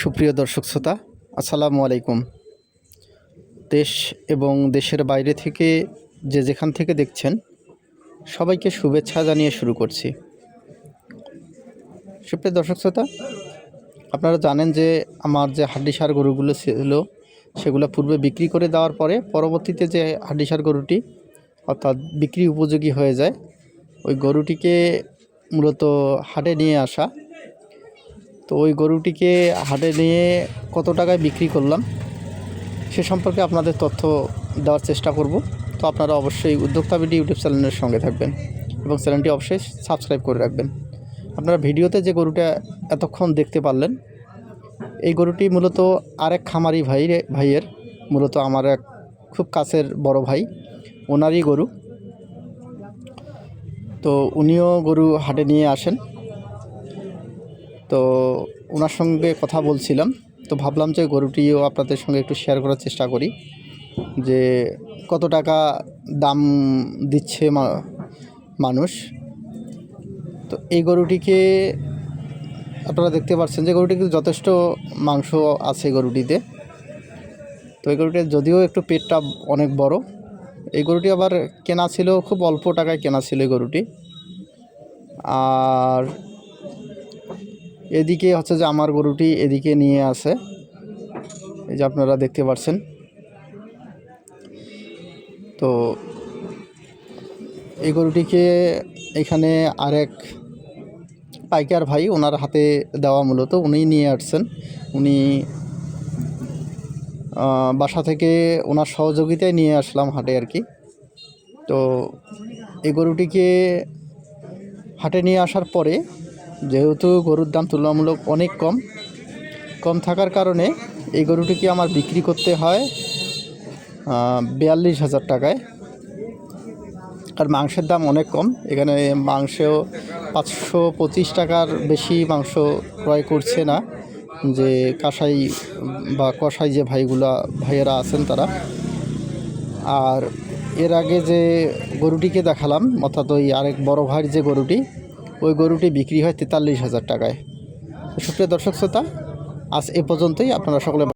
সুপ্রিয় দর্শক শ্রোতা, আসসালামু আলাইকুম। দেশ এবং দেশের বাইরে থেকে যে যেখান থেকে দেখছেন, সবাইকে শুভেচ্ছা জানিয়ে শুরু করছি। সুপ্রিয় দর্শক শ্রোতা, আপনারা জানেন যে আমার যে হাড্ডিসার গরুগুলো ছিল, সেগুলো পূর্বে বিক্রি করে দেওয়ার পরে পরবর্তীতে যে হাড্ডিসার গরুটি অর্থাৎ বিক্রি উপযোগী হয়ে যায়, ওই গরুটিকে মূলত হাটে নিয়ে আসা তো ওই গরুটিকে হাটে নিয়ে কত টাকায় বিক্রি করলাম, সে সম্পর্কে আপনাদের তথ্য দেওয়ার চেষ্টা করব। তো আপনারা অবশ্যই উদ্যোক্তা বিডি ইউটিউব চ্যানেলের সঙ্গে থাকবেন এবং চ্যানেলটি অবশ্যই সাবস্ক্রাইব করে রাখবেন। আপনারা ভিডিওতে যে গরুটা এতক্ষণ দেখতে পারলেন, এই গরুটি মূলত আরেক খামারি ভাই ভাইয়ের, মূলত আমার এক খুব কাছের বড় ভাই, ওনারই গরু। তো উনিও গরু হাটে নিয়ে আসেন। তো ওনার সঙ্গে কথা বলছিলাম। তো ভাবলাম যে গরুটিও আপনাদের সঙ্গে একটু শেয়ার করার চেষ্টা করি যে কত টাকা দাম দিচ্ছে মানুষ। তো এই গরুটিকে আপনারা দেখতে পাচ্ছেন যে গরুটি কিন্তু যথেষ্ট মাংস আছে গরুটিতে। তো এই গরুটির যদিও একটু পেটটা অনেক বড়, এই গরুটি আবার কেনা ছিল, খুব অল্প টাকায় কেনা ছিল এই গরুটি। আর এদিকে হচ্ছে যে আমার গরুটি এদিকে নিয়ে আসে এই যে আপনারা দেখতে পাচ্ছেন তো এই গরুটিকে এখানে আরেক পাইকার ভাই ওনার হাতে দেওয়া মূলত উনি নিয়ে আসছেন। উনি বাসা থেকে ওনার সহযোগিতায় নিয়ে আসলাম হাটে আর কি। তো এই গরুটিকে হাটে নিয়ে আসার পরে যেহেতু গরুর দাম তুলনামূলক অনেক কম কম থাকার কারণে এই গরুটিকে আমার বিক্রি করতে হয় বিয়াল্লিশ হাজার টাকায়। আর মাংসের দাম অনেক কম, এখানে মাংসেও পাঁচশো পঁচিশ টাকার বেশি মাংস ক্রয় করছে না, যে কাসাই বা কষাই যে ভাইগুলা, ভাইয়েরা আছেন তারা। আর এর আগে যে গরুটিকে দেখালাম, অর্থাৎ ওই আরেক বড় ভাইয়ের যে গরুটি ওই গরুটি বিক্রি হয় তেতাল্লিশ হাজার টাকায়। সুপ্রিয় দর্শক, শ্রোতা, আজ এ পর্যন্তই। আপনারা সকলে